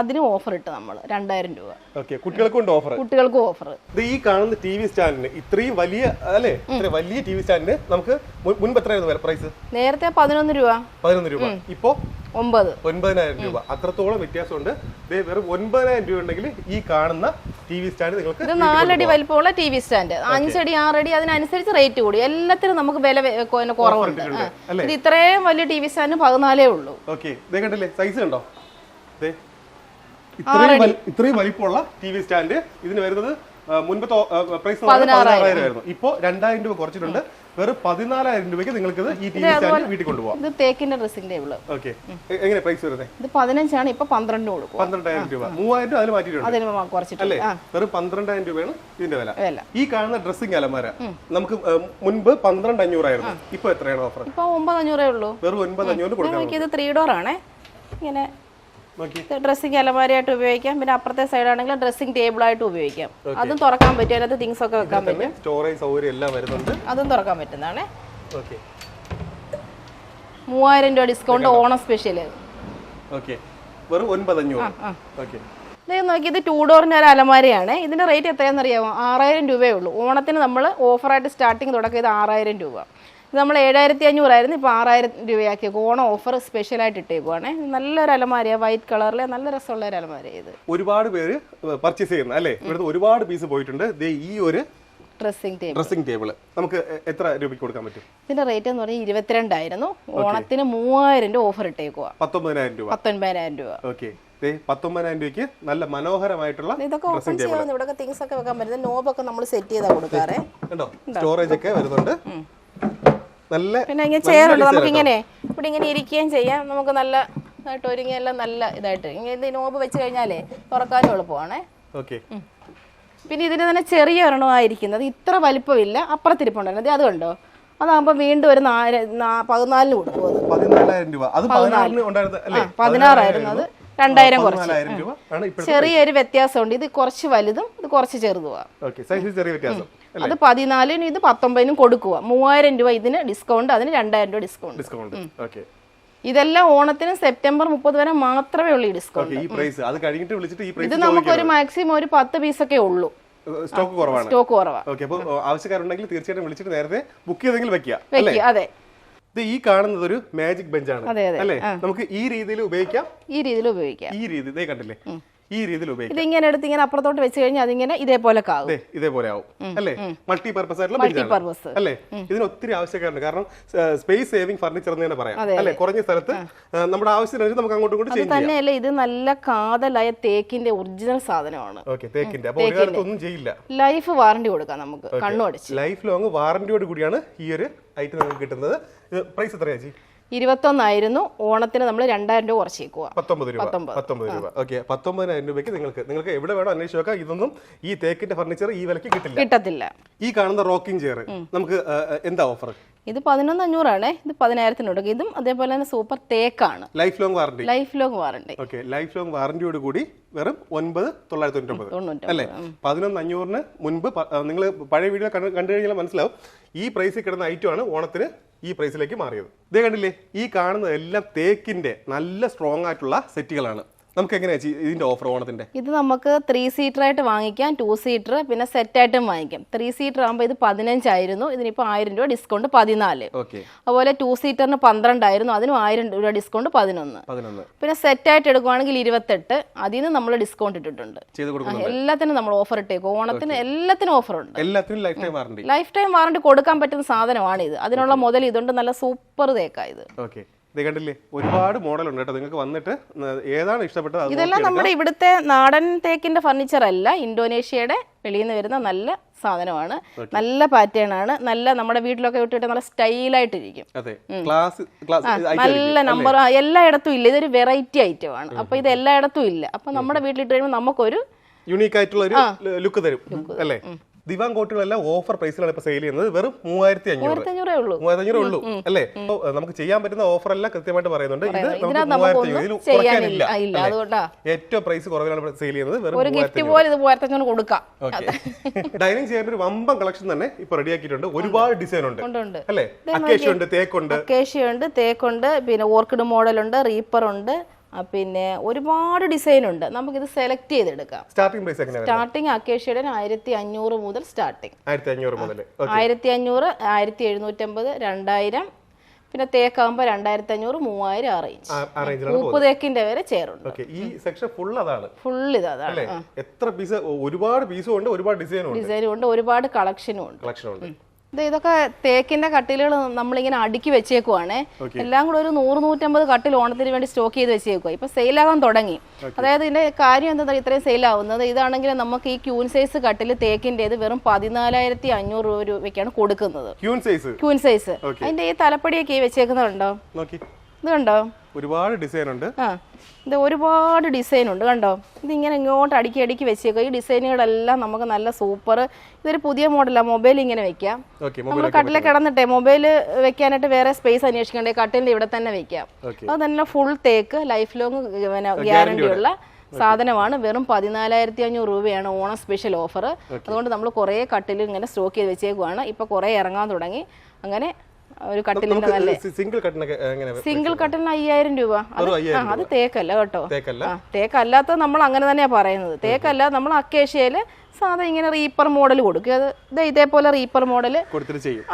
അതിനും ഓഫർ ഇട്ട് നമ്മൾ രണ്ടായിരം രൂപ. ഓക്കെ കുട്ടികൾക്കും ഓഫർ കുട്ടികൾക്കും ഓഫർ ഇത് ഈ കാണുന്ന ടി വി സ്റ്റാൻഡിന് ഇത്രയും വലിയ അല്ലേ? ഇത്ര വലിയ ടി വി സ്റ്റാൻഡിന് നമുക്ക് മുൻപ് എത്രയായിരുന്നു പ്രൈസ് നേരത്തെ പതിനൊന്ന് രൂപ. പതിനൊന്ന് രൂപ. ഇപ്പോ? ഒമ്പത്. ഒൻപതിനായിരം രൂപ. അത്രത്തോളം വ്യത്യാസമുണ്ട്. വെറും ഒൻപതിനായിരം രൂപ ഉണ്ടെങ്കിൽ ഈ കാണുന്ന ടി വി സ്റ്റാൻഡ് നിങ്ങൾക്ക് ഇത് നാലടി വലിപ്പമുള്ള ടി വി സ്റ്റാൻഡ് അഞ്ചടി ആറടി അതിനനുസരിച്ച് റേറ്റ് കൂടി. എല്ലാത്തിനും നമുക്ക് വില കുറവുണ്ട്. ഇത് ഇത്രയും വലിയ ടി വി സ്റ്റാൻഡ് പതിനാലേ ഉള്ളൂ. ഓക്കെ കണ്ടില്ലേ? സൈസ് ഉണ്ടോ ഇത്രയും ഇത്രയും വലിപ്പമുള്ള ടി വി സ്റ്റാൻഡ് ഇതിന് വരുന്നത് മുൻപത്തെ പ്രൈസ് പതിനാറായിരം. ആയിരുന്നു. ഇപ്പോ രണ്ടായിരം രൂപ കുറച്ചിട്ടുണ്ട്. വെറും പതിനാലായിരം രൂപയ്ക്ക് നിങ്ങൾക്ക് ഇത് ഈ ടി വി സ്റ്റാൻഡ് വീട്ടിൽ കൊണ്ടുപോകാം ഇത് തേക്കിന്റെ ഡ്രസ്സിംഗ് ടേബിൾ ഓക്കെ എങ്ങനെ പ്രൈസ് വരുന്നത് ഇത് പതിനഞ്ചാണ് ഇപ്പൊ പന്ത്രണ്ട് കൊടുക്കും പന്ത്രണ്ടായിരം രൂപ. മൂവായിരം രൂപ അതിൽ മാറ്റിയിട്ടുണ്ട്. അല്ലേ? വെറും പന്ത്രണ്ടായിരം രൂപയാണ് ഇതിന്റെ വില. വില. ഈ കാണുന്ന ഡ്രസ്സിംഗ് അലമാര നമുക്ക് മുൻപ് പന്ത്രണ്ട് അഞ്ഞൂറായിരുന്നു ഇപ്പൊ എത്രയാണ് ഓഫർ ഇപ്പൊ ഒമ്പത് അഞ്ഞൂറേ ഉള്ളൂ. വെറും ഒൻപത് അഞ്ഞൂറ് കൊടുക്കാം ഇത് ത്രീ ഡോർ ആണേ. ഇങ്ങനെ ഡ്രസ്സിംഗ് അലമാരയായിട്ട് ഉപയോഗിക്കാം. പിന്നെ അപ്പുറത്തെ സൈഡ് ആണെങ്കിൽ ഡ്രസ്സിംഗ് ടേബിൾ ആയിട്ട് ഉപയോഗിക്കാം. അതും തുറക്കാൻ പറ്റും. അതിനകത്ത് തിങ്സ് ഒക്കെ വെക്കാൻ പറ്റും. സ്റ്റോറേജ് സൗകര്യം എല്ലാം വരുന്നുണ്ട്. അതും തുറക്കാൻ പറ്റുന്നതാണ്. മൂവായിരം രൂപ ഡിസ്കൗണ്ട് ഓണം സ്പെഷ്യൽ വെറും ഓക്കെ. ഇത് നോക്കി ഇത് ടൂ ഡോറിന്റെ ഒരു അലമാരയാണ്. ഇതിന്റെ റേറ്റ് എത്രയാണെന്ന് അറിയാമോ ആറായിരം രൂപയേ ഉള്ളൂ. ഓണത്തിന് നമ്മൾ ഓഫറായിട്ട് സ്റ്റാർട്ടിങ് തുടക്കം ഇത് ആറായിരം രൂപ. ഇത് നമ്മൾ ഏഴായിരത്തി അഞ്ഞൂറായിരുന്നു ഇപ്പോൾ ആറായിരം രൂപയാക്കി. ഓണം ഓഫർ സ്പെഷ്യലായിട്ട് ഇട്ടേക്കുവാണേ. നല്ലൊരു അലമാരിയാണ് വൈറ്റ് കളറിലെ നല്ല രസമുള്ള ഒരു അലമാര ഇത്. ഒരുപാട് പേര് പർച്ചേസ് ചെയ്യുന്നത് അല്ലേ? ഇവിടുന്ന് ഒരുപാട് പീസ് പോയിട്ടുണ്ട്. ഈ ഒരു ഡ്രസ്സിംഗ് ടേബിൾ ഡ്രസ്സിംഗ് ടേബിൾ നമുക്ക് എത്ര രൂപയ്ക്ക് കൊടുക്കാൻ പറ്റും? ഇതിന്റെ റേറ്റ് എന്ന് പറഞ്ഞാൽ ഇരുപത്തിരണ്ടായിരുന്നു. ഓണത്തിന് മൂവായിരം രൂപ ഓഫർ ഇട്ടേക്കുക പത്തൊമ്പതിനായിരം രൂപ. പത്തൊൻപതിനായിരം രൂപ. ഓക്കെ. പത്തൊമ്പതിനായിരം രൂപയ്ക്ക് നല്ല മനോഹരമായിട്ടുള്ള ഇതൊക്കെ ഓപ്പൺ ചെയ്യാവുന്ന ഇവിടെ തിങ്സ് ഒക്കെ വെക്കാൻ നോബൊക്കെ നമ്മൾ സെറ്റ് ചെയ്താൽ കൊടുക്കാറേ. സ്റ്റോറേജ് ഒക്കെ വരുന്നുണ്ട്. നല്ല പിന്നെ ഇങ്ങനെ ചെയറുണ്ട് നമുക്ക് ഇങ്ങനെ ഇവിടെ ഇങ്ങനെ ഇരിക്കുകയും ചെയ്യാം. നമുക്ക് നല്ല ഒരുങ്ങിയെല്ലാം നല്ല ഇതായിട്ട്. ഇങ്ങനെ ഇത് നോബ് വെച്ച് കഴിഞ്ഞാലേ തുറക്കാനും എളുപ്പമാണേ ഓക്കെ. പിന്നെ ഇതിന് തന്നെ ചെറിയ ഒരെണ്ണമായിരിക്കുന്നത് ഇത്ര വലിപ്പമില്ല. അപ്പുറത്തിരിപ്പുണ്ടായിരുന്നു അത് കണ്ടോ? അതാകുമ്പോൾ വീണ്ടും ഒരു നാല് പതിനാലിന് കൊടുക്കും പതിനാലായിരം രൂപ. അത് പതിനാറായിരുന്നു അത്. രണ്ടായിരം കുറച്ച്. ചെറിയൊരു വ്യത്യാസമുണ്ട്. ഇത് കുറച്ച് വലുതും ഇത് കുറച്ച് ചെറുതുമാണ്. സൈസിൽ ചെറിയ വ്യത്യാസം. അത് പതിനാലിനും ഇത് പത്തൊമ്പതിനും കൊടുക്കുക. മൂവായിരം രൂപ ഇതിന് ഡിസ്കൗണ്ട് അതിന് രണ്ടായിരം രൂപ ഡിസ്കൗണ്ട് ഡിസ്കൗണ്ട് ഓക്കെ ഇതെല്ലാം ഓണത്തിന് സെപ്റ്റംബർ മുപ്പത് വരെ മാത്രമേ ഉള്ളൂ ഈ ഡിസ്കൗണ്ട് ഓക്കെ ഈ പ്രൈസ് അത് കഴിഞ്ഞിട്ട് വിളിച്ചിട്ട് ഈ ഇത് നമുക്ക് ഒരു മാക്സിമം ഒരു പത്ത് ഒക്കെ ഉള്ളൂ. സ്റ്റോക്ക് കുറവാണ്. സ്റ്റോക്ക് കുറവാണ് ഓക്കെ അപ്പോൾ ആവശ്യക്കാരുണ്ടെങ്കിൽ തീർച്ചയായിട്ടും വിളിച്ചിട്ട് നേരത്തെ ബുക്ക് ചെയ്തെങ്കിൽ വെക്കുക. വെക്കുക അതെ. ഇത് ഈ കാണുന്നത് ഒരു മാജിക് ബെഞ്ചാണ് അതെ, അതെ. അല്ലേ? നമുക്ക് ഈ രീതിയിൽ ഉപയോഗിക്കാം. ഈ രീതിയിൽ ഉപയോഗിക്കാം. ഈ രീതി ദേ കണ്ടില്ലേ? ഈ രീതിയിൽ ഉപയോഗിക്കാം. ഇങ്ങനെ എടുത്ത് ഇങ്ങനെ അപ്പുറത്തോട്ട് വെച്ച് കഴിഞ്ഞാൽ അതിങ്ങനെ ഇതേപോലെ കാവും ഇതേപോലെ ആവും. അല്ലേ? മൾട്ടി പർപ്പസ് ആയിട്ടുള്ള മൾട്ടി പർപ്പസ് അല്ലേ? ഇതിന് ഒത്തിരി ആവശ്യക്കാരുണ്ട്. കാരണം സ്പേസ് സേവിംഗ് ഫർണിച്ചർ എന്ന് തന്നെ പറയാം. അല്ലേ? കുറഞ്ഞ സ്ഥലത്ത് നമ്മുടെ ആവശ്യത്തിനനുസരിച്ച് നമുക്ക് അങ്ങോട്ടും ഇങ്ങോട്ടും ചെയ്യാം. തന്നെയല്ല? ഇത് നല്ല കാതലായ തേക്കിന്റെ ഒറിജിനൽ സാധനമാണ്. ഓക്കെ തേക്കിന്റെ. അപ്പോൾ ഒരു ഒന്നും ചെയ്യില്ല. ലൈഫ് വാറണ്ടി കൊടുക്കാം നമുക്ക്. കണ്ണോടിച്ച് ലൈഫ് ലോങ് വാറണ്ടിയോട് കൂടിയാണ് ഈ ഒരു ഐറ്റം നമുക്ക് കിട്ടുന്നത്. പ്രൈസ് എത്രയാ ചേച്ചി? ഇരുപത്തൊന്നായിരുന്നു. ഓണത്തിന് നമ്മൾ രണ്ടായിരം രൂപ കുറച്ചേക്കുക പത്തൊമ്പത് രൂപ. പത്തൊമ്പത്. രൂപ. ഓക്കെ പത്തൊമ്പതിനായിരം രൂപയ്ക്ക് നിങ്ങൾക്ക് നിങ്ങൾക്ക് എവിടെ വേണോ അന്വേഷിച്ച് നോക്കാം ഇതൊന്നും ഈ തേക്കിന്റെ ഫർണിച്ചർ ഈ വിലക്ക് കിട്ടില്ല. കിട്ടത്തില്ല. ഈ കാണുന്ന റോക്കിംഗ് ചെയർ നമുക്ക് എന്താ ഓഫർ ഇത് പതിനൊന്ന് അഞ്ഞൂറാണ് ഇത് പതിനായിരത്തിന് ഇതും അതേപോലെ തന്നെ super തേക്കാണ്. Lifelong warranty lifelong warranty okay lifelong വാറന്റിയോട് കൂടി വെറും ഒൻപത് തൊള്ളായിരത്തി തൊണ്ണൂറ്റൊമ്പത്. അല്ലേ? പതിനൊന്ന് അഞ്ഞൂറിന് മുൻപ് നിങ്ങൾ പഴയ വീഡിയോ കണ്ടു കഴിഞ്ഞാൽ മനസ്സിലാവും. ഈ പ്രൈസിൽ കിടന്ന ഐറ്റം ആണ് ഓണത്തിന് ഈ പ്രൈസിലേക്ക് മാറിയത്. ഇതേ കണ്ടില്ലേ? ഈ കാണുന്ന എല്ലാം തേക്കിന്റെ നല്ല സ്ട്രോങ് ആയിട്ടുള്ള സെറ്റുകളാണ് നമുക്ക് എങ്ങനെയാ ഇതിന്റെ ഓഫർ ഓണത്തിന്റെ? ഇത് നമുക്ക് ത്രീ സീറ്റർ ആയിട്ട് വാങ്ങിക്കാം ടു സീറ്റർ പിന്നെ സെറ്റ് ആയിട്ടും വാങ്ങിക്കാം. ത്രീ സീറ്റർ ആകുമ്പോൾ ഇത് പതിനഞ്ചായിരുന്നു ഇതിനിപ്പോൾ ആയിരം രൂപ ഡിസ്കൗണ്ട് പതിനാല്. ഓക്കെ അതുപോലെ ടു സീറ്ററിന് പന്ത്രണ്ടായിരുന്നു അതിനും ആയിരം രൂപ ഡിസ്കൗണ്ട് പതിനൊന്ന്. പിന്നെ സെറ്റ് ആയിട്ട് എടുക്കുവാണെങ്കിൽ ഇരുപത്തെട്ട് അതിന് നമ്മൾ ഡിസ്കൗണ്ട് ഇട്ടിട്ടുണ്ട്. എല്ലാത്തിനും നമ്മൾ ഓഫർ ഇട്ടേക്കും. ഓണത്തിന് എല്ലാത്തിനും ഓഫർ ഉണ്ട്. Lifetime warranty lifetime warranty കൊടുക്കാൻ പറ്റുന്ന സാധനമാണ് ഇത് അതിനുള്ള മുതൽ ഇതുണ്ട് നല്ല സൂപ്പർ തേക്കാ ഇത്. ഓക്കെ ഇത് കണ്ടില്ലേ? ഒരുപാട് മോഡൽ ഉണ്ട് കേട്ടോ. നിങ്ങൾക്ക് വന്നിട്ട് ഏതാണ് ഇഷ്ടപ്പെട്ടത് അത് ഇതെല്ലാം നമ്മുടെ ഇവിടുത്തെ നാടൻ തേക്കിന്റെ ഫർണിച്ചർ അല്ല. ഇന്തോനേഷ്യയുടെ വെളിയിൽ നിന്ന് വരുന്ന നല്ല സാധനമാണ്. നല്ല പാറ്റേൺ ആണ്. നല്ല നമ്മുടെ വീട്ടിലൊക്കെ വിട്ടിട്ട് നല്ല സ്റ്റൈലായിട്ടിരിക്കും നല്ല നമ്പർ എല്ലായിടത്തും ഇല്ല. ഇതൊരു വെറൈറ്റി ഐറ്റം ആണ്. അപ്പൊ ഇത് എല്ലായിടത്തും ഇല്ല. അപ്പൊ നമ്മുടെ വീട്ടിലിട്ട് കഴിയുമ്പോൾ നമുക്കൊരു യുണീക്ക് ആയിട്ടുള്ള ഒരു ലുക്ക് തരും. അല്ലേ? ദിവാൻ കോട്ടുകളെല്ലാം ഓഫർ പ്രൈസിലാണ് ഇപ്പൊ സെയിൽ ചെയ്യുന്നത്. വെറും മൂവായിരത്തി അഞ്ഞൂറ് മൂവായിരത്തി അഞ്ഞൂറ് ഉള്ളൂ. അല്ലേ? നമുക്ക് ചെയ്യാൻ പറ്റുന്ന ഓഫർ എല്ലാം കൃത്യമായിട്ട് പറയുന്നുണ്ട്. ഇത് നമുക്ക് മൂവായിരത്തി ഇതിൽ കുറയ്ക്കാനില്ല. ഏറ്റവും പ്രൈസ് കുറവിലാണ് സെയിൽ ചെയ്യുന്നത്. വെറും ഗിഫ്റ്റ് പോലെ ഇത് മൂവായിരത്തഞ്ഞൂറ് കൊടുക്കാം. ഡൈനിങ് ചെയറിന്റെ ഒരു വമ്പം കളക്ഷൻ തന്നെ ഇപ്പൊ റെഡിയാക്കിയിട്ടുണ്ട് ഒരുപാട് ഡിസൈൻ ഉണ്ട്. അല്ലേ? അക്കേഷ്യ ഉണ്ട് തേക്കുണ്ട്. അക്കേഷ്യുണ്ട് തേക്കുണ്ട് പിന്നെ ഓർക്കിഡ് മോഡൽ ഉണ്ട് റീപ്പർ ഉണ്ട് പിന്നെ ഒരുപാട് ഡിസൈൻ ഉണ്ട്. നമുക്കിത് സെലക്ട് ചെയ്തെടുക്കാം. സ്റ്റാർട്ടിംഗ് പ്രൈസ് സ്റ്റാർട്ടിംഗ് അക്കേഷ്യയുടെ ആയിരത്തി അഞ്ഞൂറ് മുതൽ സ്റ്റാർട്ടിംഗ് ആയിരത്തി അഞ്ഞൂറ് മുതൽ ആയിരത്തി അഞ്ഞൂറ് ആയിരത്തി എഴുന്നൂറ്റമ്പത് രണ്ടായിരം പിന്നെ തേക്കാകുമ്പോൾ രണ്ടായിരത്തി അഞ്ഞൂറ് മൂവായിരം ആ റേഞ്ച് ഉപ്പ് തേക്കിന്റെ വരെ ചേറുണ്ട് ഈ സെക്ഷൻ ഫുൾ അതാണ്. ഫുൾ ഇത് അതാണ്. എത്ര പീസ് ഒരുപാട് പീസും ഉണ്ട് ഒരുപാട് ഡിസൈനും ഉണ്ട്. ഡിസൈനും ഉണ്ട് ഒരുപാട് കളക്ഷനും ഉണ്ട്. കളക്ഷനും ഉണ്ട്. ഇതൊക്കെ തേക്കിന്റെ കട്ടിലുകൾ നമ്മളിങ്ങനെ അടുക്കി വെച്ചേക്കുവാണേ. എല്ലാം കൂടെ ഒരു നൂറ് നൂറ്റമ്പത് കട്ടിൽ ഓണത്തിന് വേണ്ടി സ്റ്റോക്ക് ചെയ്ത് വെച്ചേക്കുക ഇപ്പൊ സെയിലാകാൻ തുടങ്ങി. അതായത് ഇതിന്റെ കാര്യം എന്താ ഇത്രയും സെയിലാവുന്നത്. ഇതാണെങ്കിൽ നമുക്ക് ഈ ക്യൂൻ സൈസ് കട്ടിൽ തേക്കിന്റെത് വെറും പതിനാലായിരത്തി അഞ്ഞൂറ് രൂപ രൂപയ്ക്കാണ് കൊടുക്കുന്നത്. Queen size? അതിന്റെ ഈ തലപ്പടിയൊക്കെ ഈ വെച്ചേക്കുന്നുണ്ടോ ഇത് കണ്ടോ? ഒരുപാട് ഡിസൈൻ ഉണ്ട്. ആ ഇത് ഒരുപാട് ഡിസൈൻ ഉണ്ട് കണ്ടോ? ഇതിങ്ങനെ ഇങ്ങോട്ട് അടുക്കി അടുക്കി വെച്ചേക്കുക ഈ ഡിസൈനുകളെല്ലാം നമുക്ക് നല്ല സൂപ്പർ ഇതൊരു പുതിയ മോഡലാണ് മൊബൈൽ ഇങ്ങനെ വെക്കാം. നമ്മൾ കട്ടിലെ കിടന്നിട്ടെ മൊബൈൽ വെക്കാനായിട്ട് വേറെ സ്പേസ് അന്വേഷിക്കണ്ടേ? കട്ടിലിന്റെ ഇവിടെ തന്നെ വെക്കാം. അത് തന്നെ ഫുൾ തേക്ക് ലൈഫ് ലോങ് ഗ്യാരണ്ടി ഉള്ള സാധനമാണ്. വെറും പതിനാലായിരത്തി അഞ്ഞൂറ് രൂപയാണ് ഓണം സ്പെഷ്യൽ ഓഫർ അതുകൊണ്ട് നമ്മൾ കുറേ കട്ടിൽ ഇങ്ങനെ സ്റ്റോക്ക് ചെയ്ത് വെച്ചേക്കുവാണ്. ഇപ്പൊ കുറേ ഇറങ്ങാൻ തുടങ്ങി. അങ്ങനെ ഒരു കട്ടിലിന്റെ നല്ല സിംഗിൾ കട്ടിനൊക്കെ സിംഗിൾ കട്ടിലിന് അയ്യായിരം രൂപ. അത് തേക്കല്ല കേട്ടോ. തേക്കല്ല? തേക്കല്ലാത്തത് നമ്മൾ അങ്ങനെ തന്നെയാ പറയുന്നത്. തേക്കല്ല നമ്മൾ അക്കേഷ്യയിൽ സാധാ ഇങ്ങനെ റീപ്പർ മോഡൽ കൊടുക്കുക അത് ഇതേപോലെ റീപ്പർ മോഡൽ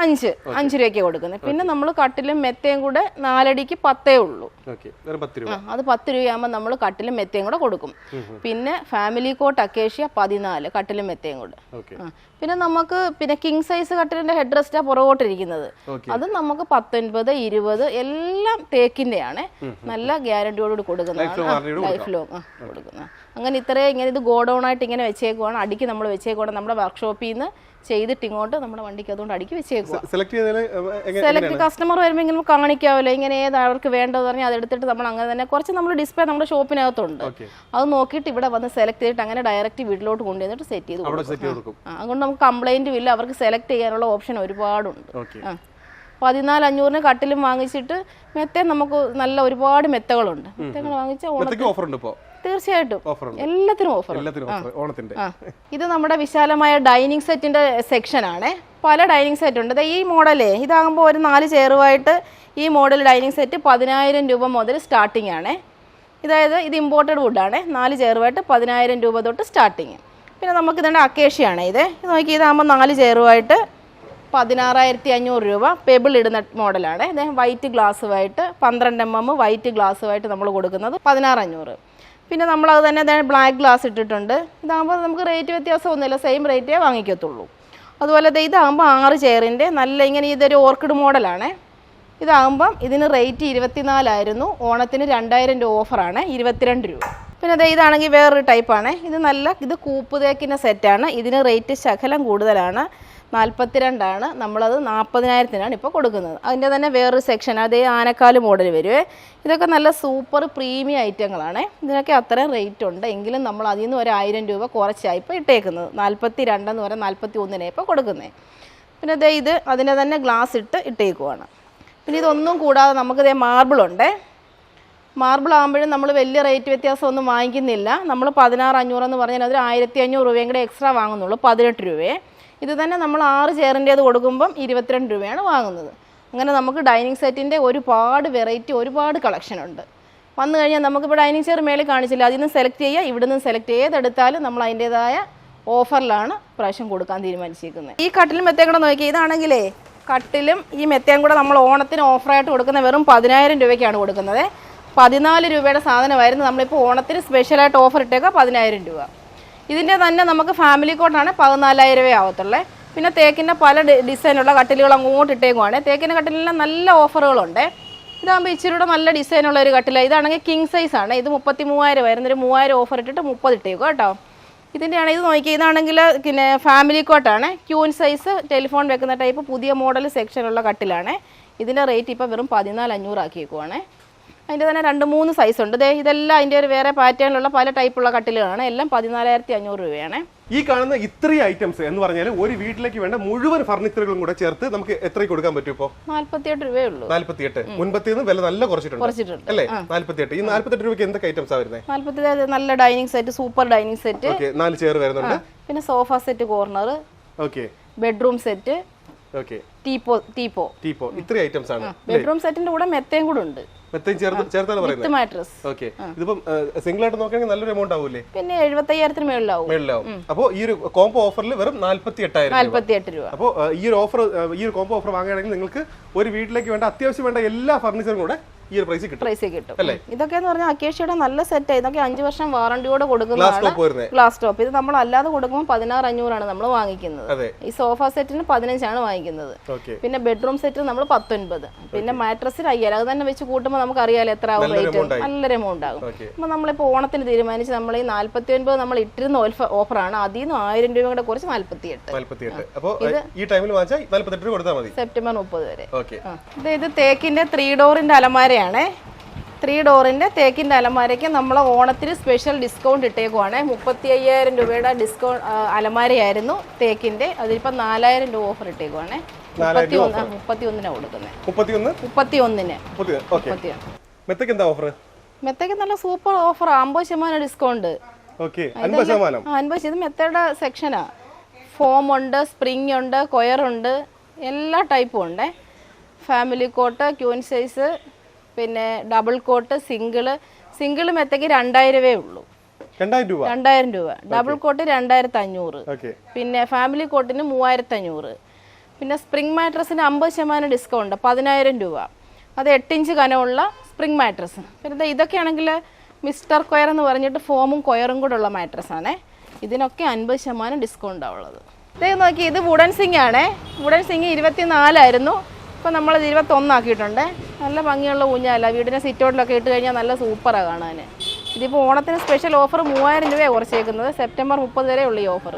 അഞ്ച് അഞ്ച് രൂപയ്ക്ക് കൊടുക്കുന്നത്. പിന്നെ നമ്മൾ കട്ടിലും മെത്തയും കൂടെ നാലടിക്ക് പത്തേ ഉള്ളൂ. അത് പത്ത് രൂപയാകുമ്പോൾ നമ്മൾ കട്ടിലും മെത്തയും കൂടെ കൊടുക്കും. പിന്നെ ഫാമിലി കോട്ട് അക്കേഷ്യ പതിനാല് കട്ടിലും മെത്തയും കൂടെ. പിന്നെ നമുക്ക് പിന്നെ കിങ് സൈസ് കട്ടിലിന്റെ ഹെഡ് റെസ്റ്റാ പുറകോട്ടിരിക്കുന്നത്. അത് നമുക്ക് പത്തൊൻപത് ഇരുപത് എല്ലാം തേക്കിന്റെയാണ്. നല്ല ഗ്യാരണ്ടിയോടുകൂടി കൊടുക്കുന്നതാണ്. ലൈഫ് ലോങ് കൊടുക്കുന്ന അങ്ങനെ ഇത്രയും ഇങ്ങനെ ഇത് ഗോഡൗൺ ആയിട്ട് ഇങ്ങനെ വെച്ചേക്കുവാണ്. അടിക്ക് നമ്മൾ വെച്ചേക്കുവാണ്. നമ്മുടെ വർക്ക്ഷോപ്പിൽ നിന്ന് ചെയ്തിട്ട് ഇങ്ങോട്ട് നമ്മുടെ വണ്ടിക്ക് അതുകൊണ്ട് അടിക്ക് വെച്ചേക്കുക സെലക്ട് കസ്റ്റമർ വരുമ്പോൾ ഇങ്ങനെ കാണിക്കാവല്ലോ. ഇങ്ങനെ ഏത് അവർക്ക് വേണ്ടതെന്ന് പറഞ്ഞാൽ അതെടുത്തിട്ട് നമ്മൾ അങ്ങനെ തന്നെ കുറച്ച് നമ്മൾ ഡിസ്പ്ലേ നമ്മുടെ ഷോപ്പിനകത്തുണ്ട്. അത് നോക്കിയിട്ട് ഇവിടെ വന്ന് സെലക്ട് ചെയ്തിട്ട് അങ്ങനെ ഡയറക്റ്റ് വീട്ടിലോട്ട് കൊണ്ടുവന്നിട്ട് സെറ്റ് ചെയ്ത് കൊടുക്കും. സെറ്റ് ചെയ്ത് കൊടുക്കും. ആ, അതുകൊണ്ട് നമുക്ക് കംപ്ലൈന്റും ഇല്ല. അവർക്ക് സെലക്ട് ചെയ്യാനുള്ള ഓപ്ഷൻ ഒരുപാടുണ്ട്. പതിനാല് അഞ്ഞൂറിന് കട്ടിലും വാങ്ങിച്ചിട്ട് മെത്തേ നമുക്ക് നല്ല ഒരുപാട് മെത്തകളുണ്ട്. മെത്തകൾ വാങ്ങിച്ച ഓണത്തിന് ഓഫറുണ്ട് ഓഫർ ഉണ്ട് ഇപ്പോൾ തീർച്ചയായിട്ടും. എല്ലാത്തിനും ഓഫർ ഓണത്തിന്റെ. ഇത് നമ്മുടെ വിശാലമായ ഡൈനിങ് സെറ്റിന്റെ സെക്ഷൻ ആണ്. പല ഡൈനിങ് സെറ്റ് ഉണ്ട്. ഈ മോഡലേ ഇതാകുമ്പോൾ ഒരു നാല് ചെയറുമായിട്ട് ഈ മോഡൽ ഡൈനിങ് സെറ്റ് പതിനായിരം രൂപ മുതൽ സ്റ്റാർട്ടിംഗ് ആണ്. ഇതായത് ഇത് ഇമ്പോർട്ടഡ് ആണ്. നാല് ചെയറുമായിട്ട് പതിനായിരം രൂപ തൊട്ട് സ്റ്റാർട്ടിങ് പിന്നെ നമുക്ക് ഇതിന്റെ അക്കേഷ്യയാണ് ഇത്. ഇത് നോക്കി ഇതാകുമ്പോൾ നാല് ചെയറുമായിട്ട് പതിനാറായിരത്തി അഞ്ഞൂറ് രൂപ പെബിൾ ഇടുന്ന മോഡലാണ് ഇത് വൈറ്റ് ഗ്ലാസ്സുമായിട്ട് പന്ത്രണ്ട് എം എം വൈറ്റ് ഗ്ലാസ്സുമായിട്ട് നമ്മൾ കൊടുക്കുന്നത് പതിനാറ് അഞ്ഞൂറ് പിന്നെ നമ്മളത് തന്നെ ബ്ലാക്ക് ഗ്ലാസ് ഇട്ടിട്ടുണ്ട്. ഇതാകുമ്പോൾ നമുക്ക് റേറ്റ് വ്യത്യാസമൊന്നുമില്ല. സെയിം റേറ്റേ വാങ്ങിക്കത്തുള്ളൂ. അതുപോലെ ഇതാകുമ്പോൾ ആറ് ചെയറിന്റെ നല്ല ഇങ്ങനെ ഇതൊരു ഓർക്കിഡ് മോഡലാണ് ഇതാകുമ്പം ഇതിന് റേറ്റ് ഇരുപത്തിനാലായിരുന്നു. ഓണത്തിന് രണ്ടായിരം രൂപ ഓഫറാണ് ഇരുപത്തിരണ്ട് രൂപ. പിന്നെ ദേ ഇതാണെങ്കിൽ വേറൊരു ടൈപ്പാണ് ഇത് നല്ല ഇത് കൂപ്പ് തേക്കിന്റെ സെറ്റാണ് ഇതിന് റേറ്റ് ശകലം കൂടുതലാണ്. നാൽപ്പത്തിരണ്ടാണ് നമ്മളത് നാൽപ്പതിനായിരത്തിനാണ് ഇപ്പോൾ കൊടുക്കുന്നത്. അതിന്റെ തന്നെ വേറൊരു സെക്ഷൻ അതേ ആനക്കാൽ മോഡൽ വരുവേ. ഇതൊക്കെ നല്ല സൂപ്പർ പ്രീമിയം ഐറ്റങ്ങളാണ്. ഇതിനൊക്കെ അത്രയും റേറ്റ് ഉണ്ട്. എങ്കിലും നമ്മൾ അതിൽ നിന്ന് ഒരു ആയിരം രൂപ കുറച്ചായി ഇപ്പോൾ ഇട്ടേക്കുന്നത്. നാൽപ്പത്തി രണ്ടെന്ന് പറയാൻ നാൽപ്പത്തി ഒന്നിനെ ഇപ്പോൾ കൊടുക്കുന്നത് പിന്നെ ദേ ഇത് അതിന്റെ തന്നെ ഗ്ലാസ് ഇട്ട് ഇട്ടേക്കുവാണ്. പിന്നെ ഇതൊന്നും കൂടാതെ നമുക്ക് ദേ മാർബിൾ ഉണ്ട്. മാർബിൾ ആകുമ്പോഴും നമ്മൾ വലിയ റേറ്റ് വ്യത്യാസം ഒന്നും വാങ്ങിക്കുന്നില്ല. നമ്മൾ പതിനാറ് അഞ്ഞൂറെന്ന് പറഞ്ഞാൽ അതൊരു ആയിരത്തി അഞ്ഞൂറ് രൂപയും കൂടെ എക്സ്ട്രാ വാങ്ങുന്നുള്ളൂ. പതിനെട്ട് രൂപയെ. ഇത് തന്നെ നമ്മൾ ആറ് ചെയറിന്റേത് കൊടുക്കുമ്പം ഇരുപത്തിരണ്ട് രൂപയാണ് വാങ്ങുന്നത്. അങ്ങനെ നമുക്ക് ഡൈനിങ് സെറ്റിന്റെ ഒരുപാട് വെറൈറ്റി ഒരുപാട് കളക്ഷൻ ഉണ്ട് വന്നു കഴിഞ്ഞാൽ നമുക്കിപ്പോൾ ഡൈനിങ് ചെയർ മേളിൽ കാണിച്ചില്ല. അതിൽ നിന്ന് സെലക്ട് ചെയ്യുക ഇവിടെ നിന്ന് സെലക്ട് ചെയ്തെടുത്താലും നമ്മൾ അതിന്റേതായ ഓഫറിലാണ് പ്രാവശ്യം കൊടുക്കാൻ തീരുമാനിച്ചിരിക്കുന്നത്. ഈ കട്ടിലും മെത്തയും കൂടെ നോക്കി ഇതാണെങ്കിലേ കട്ടിലും ഈ മെത്തയും കൂടെ നമ്മൾ ഓണത്തിന് ഓഫറായിട്ട് കൊടുക്കുന്ന വെറും പതിനായിരം രൂപയ്ക്കാണ് കൊടുക്കുന്നത്. പതിനാല് രൂപയുടെ സാധനമായിരുന്നു. നമ്മളിപ്പോൾ ഓണത്തിന് സ്പെഷ്യലായിട്ട് ഓഫർ ഇട്ടേക്കുക പതിനായിരം രൂപ. ഇതിന്റെ തന്നെ നമുക്ക് ഫാമിലി കോട്ടാണ് പതിനാലായിരം രൂപ ആവത്തുള്ളേ. പിന്നെ തേക്കിന്റെ പല ഡിസൈനുള്ള കട്ടിലുകൾ അങ്ങോട്ട് ഇട്ടേക്കുവാണ്. തേക്കിന്റെ കട്ടിലെല്ലാം നല്ല ഓഫറുകളുണ്ട് ഇതാകുമ്പോൾ ഇച്ചിരി കൂടെ നല്ല ഡിസൈനുള്ള ഒരു കട്ടില. ഇതാണെങ്കിൽ കിങ് സൈസ് ആണ്. ഇത് മുപ്പത്തി മൂവായിരം വരുന്ന ഒരു മൂവായിരം ഓഫർ ഇട്ടിട്ട് മുപ്പത് ഇട്ടേക്കും കേട്ടോ. ഇതിന്റെയാണ് ഇത് നോക്കി ഇതാണെങ്കിൽ പിന്നെ ഫാമിലി കോട്ടാണ് ക്യൂൻ സൈസ് ടെലിഫോൺ വെക്കുന്ന ടൈപ്പ് പുതിയ മോഡൽ സെക്ഷനുള്ള കട്ടിലാണ്. ഇതിന്റെ റേറ്റ് ഇപ്പോൾ വെറും പതിനാല് അഞ്ഞൂറ് ആക്കിയേക്കുവാണ്. അതിന്റെ തന്നെ രണ്ട് മൂന്ന് സൈസ് ഉണ്ട്. ദേ ഇതെല്ലാം അതിന്റെ ഒരു വേറെ പാറ്റേണിലുള്ള പല ടൈപ്പുള്ള കട്ടിലുകളാണ്. എല്ലാം പതിനാലായിരത്തി അഞ്ഞൂറ് രൂപയാണ്. ഈ കാണുന്ന ഇത്രയും ഐറ്റംസ് എന്ന് പറഞ്ഞാൽ ഒരു വീട്ടിലേക്ക് വേണ്ട മുഴുവൻ ഫർണിച്ചറുകളും കൂടെ ചേർത്ത് നമുക്ക് എത്ര കൊടുക്കാൻ പറ്റും ഇപ്പോൾ നാല്പത്തിയെട്ട് രൂപയേ ഉള്ളൂ. നാല്പത്തിയെട്ട്. മുൻപത്തിൽ നിന്ന് വില നല്ല കുറച്ചിട്ടുണ്ട്. അല്ലേ? നാല്പത്തിയെട്ട്. ഈ നാല്പത്തെട്ട് രൂപയ്ക്ക് എന്തൊക്കെ ഐറ്റംസ് വരുന്നത് നാല്പത്തി നല്ല dining set super dining set നാല് ചെയർ വരുന്നുണ്ട്. പിന്നെ sofa set corner okay bedroom set teapoy teapoy. Teapoy ഇത്രയും ഐറ്റംസ് ആണ്. ബെഡ്റൂം സെറ്റിന്റെ കൂടെ മെത്തയും കൂടെ ഉണ്ട്. മെത്തയും ചേർത്ത് ചേർത്താണ് പറയുന്നത്? മാട്രസ് ഓക്കെ ഇതിപ്പം സിംഗിൾ ആയിട്ട് നോക്കുകയാണെങ്കിൽ നല്ലൊരു എമൗണ്ട് ആവൂലേ പിന്നെ എഴുപത്തയ്യായിരത്തിന് മേളിലാവും. മേളിലാവും. അപ്പോൾ ഈ ഒരു കോംബോ ഓഫറിൽ വെറും നാല്പത്തി എട്ടായിരം നാൽപ്പത്തിയെട്ട് രൂപ. അപ്പോൾ ഈ ഒരു ഓഫർ ഈ ഒരു കോംബോ ഓഫർ വാങ്ങുകയാണെങ്കിൽ നിങ്ങൾക്ക് ഒരു വീട്ടിലേക്ക് വേണ്ട അത്യാവശ്യം വേണ്ട എല്ലാ ഫർണിച്ചറും കൂടെ ഈ ഒരു പ്രൈസിൽ കിട്ടും. പ്രൈസ് കിട്ടും. ഇതൊക്കെ എന്ന് പറഞ്ഞാൽ അക്കേഷ്യയുടെ നല്ല സെറ്റ് ഇതൊക്കെ അഞ്ച് വർഷം വാറണ്ടിയോടെ കൊടുക്കുന്നതാണ്. ഗ്ലാസ് ടോപ്പ് ഇത് നമ്മൾ അല്ലാതെ കൊടുക്കുമ്പോൾ പതിനാറ് അഞ്ഞൂറാണ് നമ്മൾ വാങ്ങിക്കുന്നത്. ഈ സോഫ സെറ്റിന് പതിനഞ്ചാണ് വാങ്ങിക്കുന്നത്. പിന്നെ ബെഡ്റൂം സെറ്റ് നമ്മൾ പത്തൊൻപത്. പിന്നെ മാട്രസിന് അയ്യായിരം. അത് തന്നെ വെച്ച് കൂട്ടുമ്പോൾ നമുക്ക് അറിയാലോ എത്ര ആവും റേറ്റ്. നല്ലൊരു എമൗണ്ട് ആകും. അപ്പൊ നമ്മളിപ്പോ നമ്മളിപ്പോൾ ഓണത്തിന് തീരുമാനിച്ച് നമ്മൾ ഈ നാല്പത്തി ഒൻപത് നമ്മൾ ഇട്ടിരുന്ന ഓഫറാണ് അതിൽ നിന്ന് ആയിരം രൂപ കൂടെ കുറച്ച് നാല്പത്തി എട്ട് ഈ ടൈമിൽ സെപ്റ്റംബർ മുപ്പത് വരെ. ഇത് തേക്കിന്റെ ത്രീ ഡോറിന്റെ അലമാരയാണ് ത്രീ ഡോറിന്റെ തേക്കിന്റെ അലമാരയ്ക്ക് നമ്മൾ ഓണത്തിന് സ്പെഷ്യൽ ഡിസ്കൗണ്ട് ഇട്ടേക്കുവാണ്. മുപ്പത്തി അയ്യായിരം രൂപയുടെ ഡിസ്കൗണ്ട് അലമാരയായിരുന്നു തേക്കിന്റെ അതിലിപ്പോൾ നാലായിരം രൂപ ഓഫർ ഇട്ടേക്കുവാണേ. മുപ്പത്തി ഒന്ന് മുപ്പത്തി ഒന്നിനാണ് കൊടുക്കുന്നത് മുപ്പത്തി ഒന്നിന് മുപ്പത്തി എന്താ ഓഫർ മെത്തയ്ക്ക് നല്ല സൂപ്പർ ഓഫർ അമ്പത് ശതമാനം ഡിസ്കൗണ്ട് അൻപത് ശതമാനം. മെത്തയുടെ സെക്ഷനാ ഫോം ഉണ്ട് സ്പ്രിങ് ഉണ്ട് കൊയറുണ്ട് എല്ലാ ടൈപ്പും ഉണ്ട്. ഫാമിലി കോട്ട് ക്യൂൻ സൈസ് പിന്നെ ഡബിൾ കോട്ട് സിംഗിൾ സിംഗിൾ മെത്തയ്ക്ക് രണ്ടായിരം രൂപയേ ഉള്ളൂ. രണ്ടായിരം രൂപ? രണ്ടായിരം രൂപ. ഡബിൾ കോട്ട് രണ്ടായിരത്തി അഞ്ഞൂറ് പിന്നെ ഫാമിലി കോട്ടിന് മൂവായിരത്തി അഞ്ഞൂറ് പിന്നെ സ്പ്രിംഗ് മാട്രസിന് അമ്പത് ശതമാനം ഡിസ്കൗണ്ട് പതിനായിരം രൂപ. അത് എട്ടിഞ്ച് കനമുള്ള സ്പ്രിംഗ് മാട്രസ് പിന്നെ ഇതൊക്കെയാണെങ്കിൽ മിസ്റ്റർ കൊയർ എന്ന് പറഞ്ഞിട്ട് ഫോമും കൊയറും കൂടെ ഉള്ള മാട്രസാണ് ഇതിനൊക്കെ അൻപത് ശതമാനം ഡിസ്കൗണ്ടാണ് ഉള്ളത്. ഇതേ നോക്കി ഇത് വുഡൻ സിംഗ് ആണേ. വുഡൻ സിങ് ഇരുപത്തിനാലായിരുന്നു. ഇപ്പോൾ നമ്മൾ ഇരുപത്തൊന്നാക്കിയിട്ടുണ്ട്. നല്ല ഭംഗിയുള്ള ഊഞ്ഞാല. വീടിന്റെ സിറ്റൗട്ടിലൊക്കെ ഇട്ട് കഴിഞ്ഞാൽ നല്ല സൂപ്പറാണ് കാണാൻ ഇതിപ്പോൾ ഓണത്തിന് സ്പെഷ്യൽ ഓഫർ മൂവായിരം രൂപയാണ് കുറച്ചേക്കുന്നത്. സെപ്റ്റംബർ മുപ്പത് വരെ ഉള്ള ഈ ഓഫർ